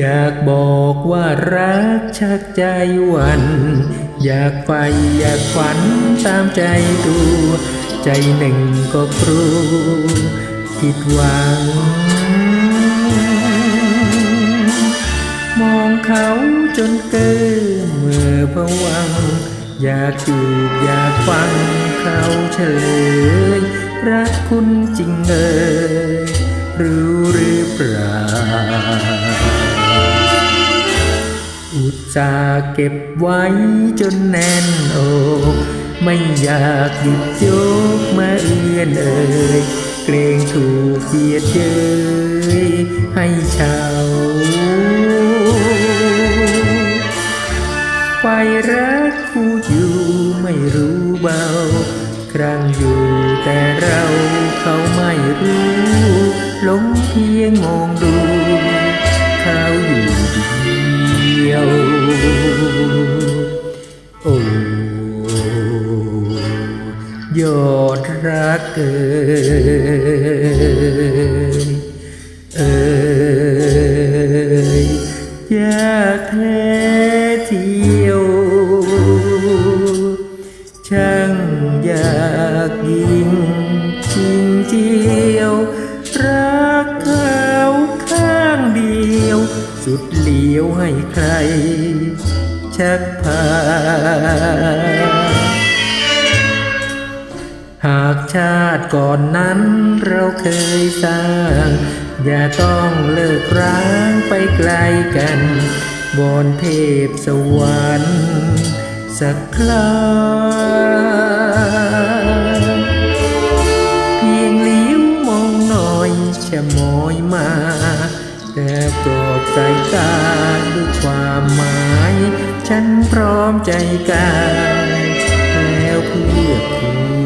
อยากบอกว่ารักชักใจวัน อยากไปอยากฝันตามใจตัวใจหนึ่งก็กลัวผิดหวัง มองเขาจนเกินเมื่อพวัง อยากจูบอยากฟังเขาเฉลยรักคุณจริงเอ่ยหรือ อุตส่าห์เก็บไว้จนแน่นอกไม่อยากหยิบยกมาเอื้อนเอ่ยเกรงถูกเบียดเย้ยให้เชาไฟรักคู่อยู่ไม่รู้เบา ครั้งอยู่แต่เราเขาไม่รู้หลงเพียงมองดู โอ้ยอดรักเอ่ยเอ่ยอยากแท้เที่ยว ช่างอยากยิ่งจริงเจียว รักเขาข้างเดียว สุดเหลียวให้ใคร ชักพา หากชาติก่อนนั้นเราเคยสร้าง อย่าต้องเลิกร้างไปไกลกัน บนเทพสวรรค์สักคราเพียงเลี้ยวมองหน่อยจะมอยมาแต่โปรดใส่ตาด้วยความหมาย ฉันพร้อมใจกายแล้วเพื่อคุณ